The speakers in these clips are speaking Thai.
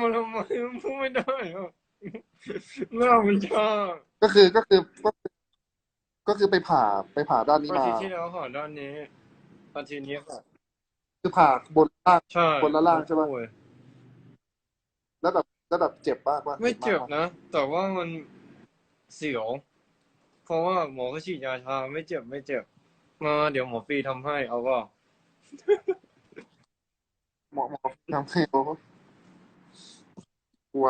มาทำไมพูดไม่ได้อหน้ามันชาก็คือก็คือก็คือก็คือไปผ่าไปผ่าด้านนี้อามาทิตย์ที่แล้วขอด้านนี้อาทิตย์นี้ค่ะคือผ่าบนล่าง ใช่บนและล่างใช่ปะ โอ้ยแล้วแบบแล้วแบบเจ็บมากปะไม่เจ็บนะ แต่ว่ามันเสียว เพราะว่าหมอก็ฉีดยาชาไม่เจ็บไม่เจ็บ มาเดี๋ยวหมอฟรีทำให้เอาว่าหมอหมอทำให้โอ้ ลัว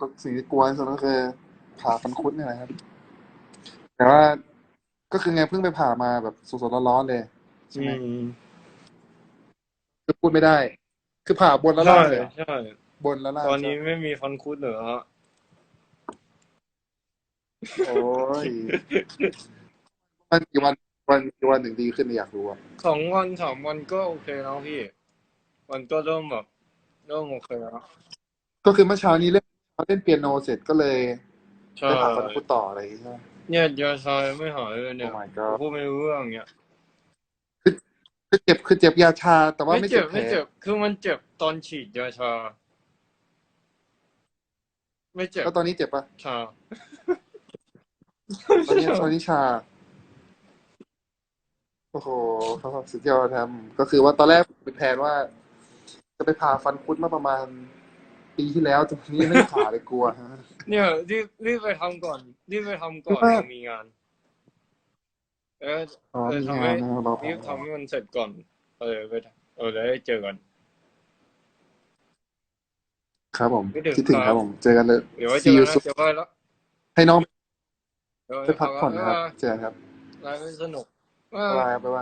ก็สิ่งที่กลัวที่สุดก็คือผ่าฟันคุดเนี่ยนะครับ แต่ว่าก็คือไงเพิ่งไปผ่ามาแบบสดๆร้อนๆเลยใช่ไหมอืมคือพูดไม่ได้ คือผ่าบนและใช่ล่างเลยเหรอใช่บนและล่างตอนนี้ใช่ไหมไม่มีฟันคุดเหรอฮะโอ้ยมันกี่วันวันกี่วันถึงดีขึ้นเนี่ยอยากรู้อะสองวันสามวันก็โอเคแล้วพี่ มันก็เริ่มแบบเริ่มโอเคแล้ว ก็คือเมื่อเช้านี้เล่นเล่นเปียโนเสร็จก็เลยใช่ ไปผ่าฟันคุดต่ออะไรอย่างเงี้ยใช่ไหมเนี่ยยาชาไม่หายเลยเนี่ย Oh my god พูดไม่รู้เรื่องเนี่ยคือเจ็บคือเจ็บยาชา แต่ว่าไม่ไม่เจ็เจ็บบแผลไม่เจ็บคือมันเจ็บตอนฉีดยาชา ไม่เจ็บแล้วตอนนี้เจ็บปะชา ตอนนี้ตอนนี้ชา โอ้โหสุดยอดครับ ก็คือว่าตอนแรกเป็นแผนว่า จะไปผ่าฟันคุดมาประมาณ ปีที่แล้วแต่นี้ไม่ได้ผ่าเลยกลัวฮะเนี่ยรีบรีบไปทำก่อนรีบไปทำก่อนไม่ยังมีงาน เอออ๋อเออมีทำงาให้นนะเรารีบทำให้มันเสร็จก่อน เออไปเออแล้วได้เจอกัน ครับผมไม่ถึงคิดถึงคครัรับ บผม เจอกันเลย เดี๋ยวไว้เจ See อ you กันนะ soon เดี๋ยวไปแล้วให้น้องเดี๋ยวไปพักผ่อนนะครับ เจอกันครับไลฟ์ไม่สนุกบ๊ายบายบ๊ายบาย